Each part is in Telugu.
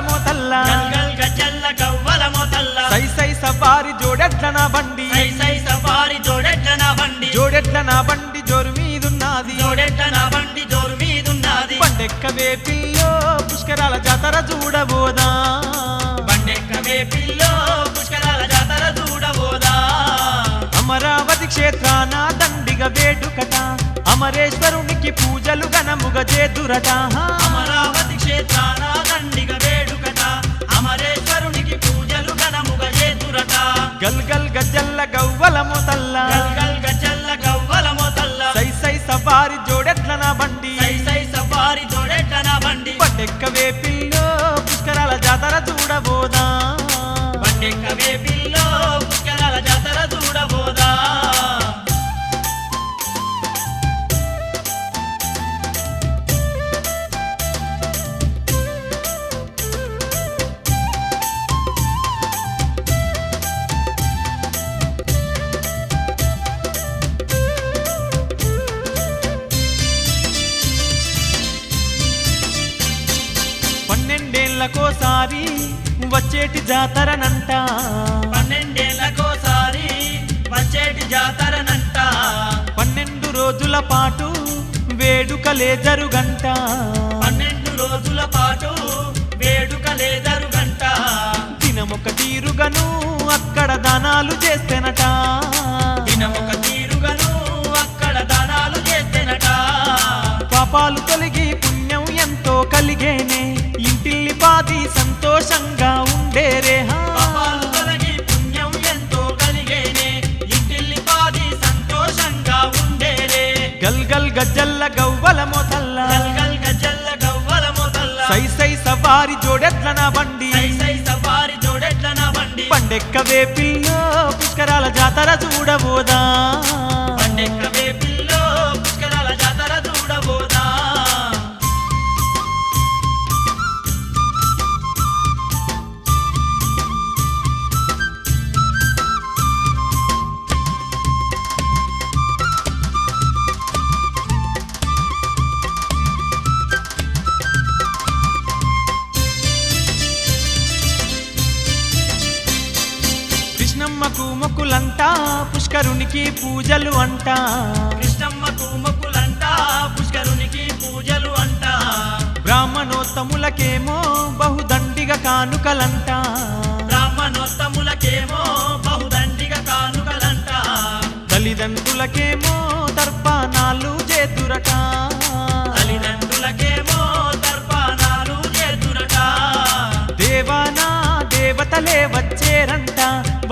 మొతల్ల. గల్గల్ గజ్జల్ల గవ్వల మొతల్ల. సై సై సఫారి జోడెట్ల నా బండి. సై సై సఫారి జోడెట్ల నా బండి. జోడెట్ల నా బండి జోరు మీదున్నది. జోడెట్ల నా బండి జోరు మీదున్నది. బండెక్కవే పిల్లో పుష్కరాల జాతర చూడబోదా. బండెక్కవే పిల్లో పుష్కరాల జాతర చూడబోదా. అమరావతి క్షేత్రాన దండిగ వేడుకట. అమరేశ్వరునికి పూజలు ఘనముగ చేదురట. అమరావతి క్షేత్రాన దండిగ వేడుకట. అమరేశ్వరునికి పూజలు ఘనముగ చేతురట. గవ్వల మొతల్ల గల్గల్ గజ్జల్ల గవ్వల మొతల్ల సై సై సఫారి జోడెట్ల నా బండి. సై సై సఫారి జోడెట్ల నా బండి పుష్కరాల జాతర చూడబోదా. బండెక్కవే పిల్లో పన్నెండేళ్ళకోసారి వచ్చేటి జాతరనంట. పన్నెండేళ్ళకోసారి వచ్చేటి జాతరనంట. పన్నెండు రోజుల పాటు వేడుకలే జరుగంట. పన్నెండు రోజుల పాటు వేడుకలే జరుగంట. దినమొక తీరుగను అక్కడ దానాలు చేస్తేనట. దినమొక తీరుగను అక్కడ దానాలు చేస్తేనట. పాపాలు తొలగి పుణ్యం ఎంతో కలిగేనే. బండి పండెక్కవే పిల్లో పుష్కరాల జాతర చూడబోదా. కృష్ణమ్మకు మొక్కులంట పుష్కరునికి పూజలు అంట. కృష్ణమ్మకు మొక్కులంట పుష్కరునికి పూజలు అంట. బ్రాహ్మణోత్తములకేమో బహుదండిగా కానుకలంట. బ్రాహ్మణోత్తములకేమో బహుదండిగ కానుకలంట. తల్లిదండ్రులకేమో తర్పణాలు చేతురట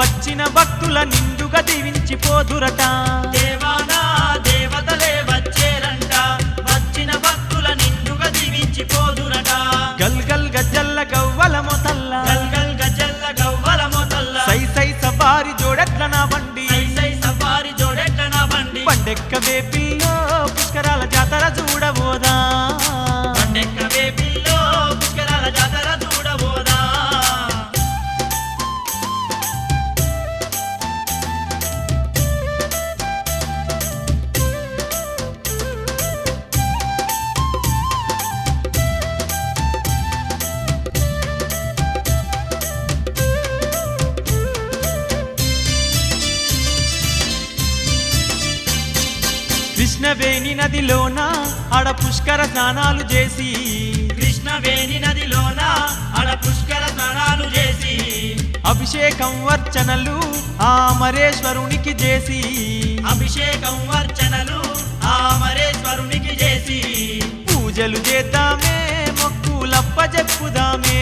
వచ్చిన భక్తుల నిండుగా దీవించిపోదురట. దేవా కృష్ణవేణి నదిలోన ఆడ పుష్కర స్నానాలు చేసి. కృష్ణవేణి నదిలోన అడ పుష్కర స్నానాలు చేసి. అభిషేకం వర్చనలు ఆ మరేశ్వరునికి చేసి. అభిషేకం వర్చనలు ఆ మరేశ్వరునికి చేసి. పూజలు చేద్దామే మొక్కులప్ప చెప్పుదామే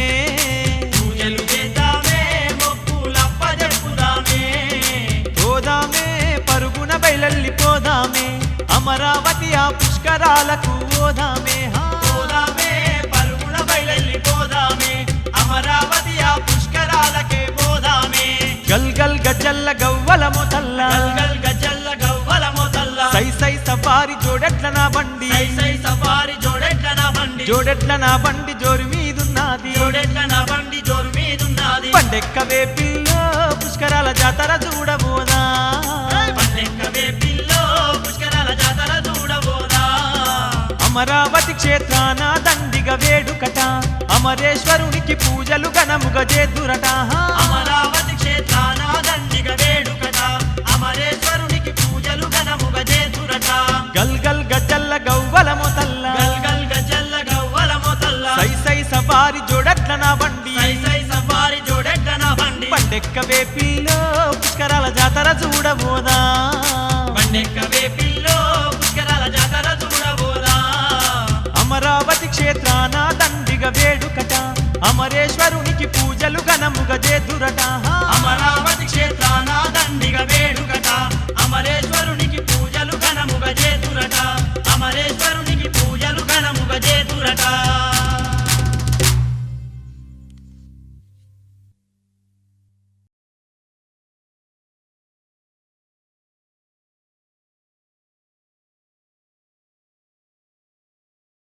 అమరావతి ఆ పుష్కరాలకు పోదామే హా. పోదామే పరుగున బయలెళ్ళి పోదామే. అమరావతి ఆ పుష్కరాలకే పోదామే గల్ గల్ గజ్జల్ల గవ్వల మొతల్ల గల్గల్ గజల్ల గవ్వల మొదల్ల. సై సై సఫారి జోడెట్ల నా బండి. సై సై సఫారి జోడెట్ల నా బండి. జోడెట్ల నా బండి జోరు మీదున్నది. జోడెట్ల నా బండి జోరు మీదున్నది. పండెక్కవే పిల్లో పుష్కరాల జాతర చూడబోదా అమరావతి క్షేత్రాన దండిగ వేడుకట. అమరేశ్వరునికి పూజలు ఘనముగ చేదురట అమరావతి క్షేత్రాన దండిగ వేడుకట. అమరేశ్వరునికి పూజలు ఘనముగ చేతురట. గల్ గల్ గజ్జల్ల గవ్వల మొతల్ల గల్ గల్ గజల్ల గవ్వల మొతల్ల సై సై సవారి జోడట్ల నా బండి. సై సై సవారి జోడట్ల నా బండి. పండెక్కవే పిల్లో పుష్కరాల జాతర చూడబోదా. అమరేశ్వరునికి పూజలు ఘనముగ చేదురట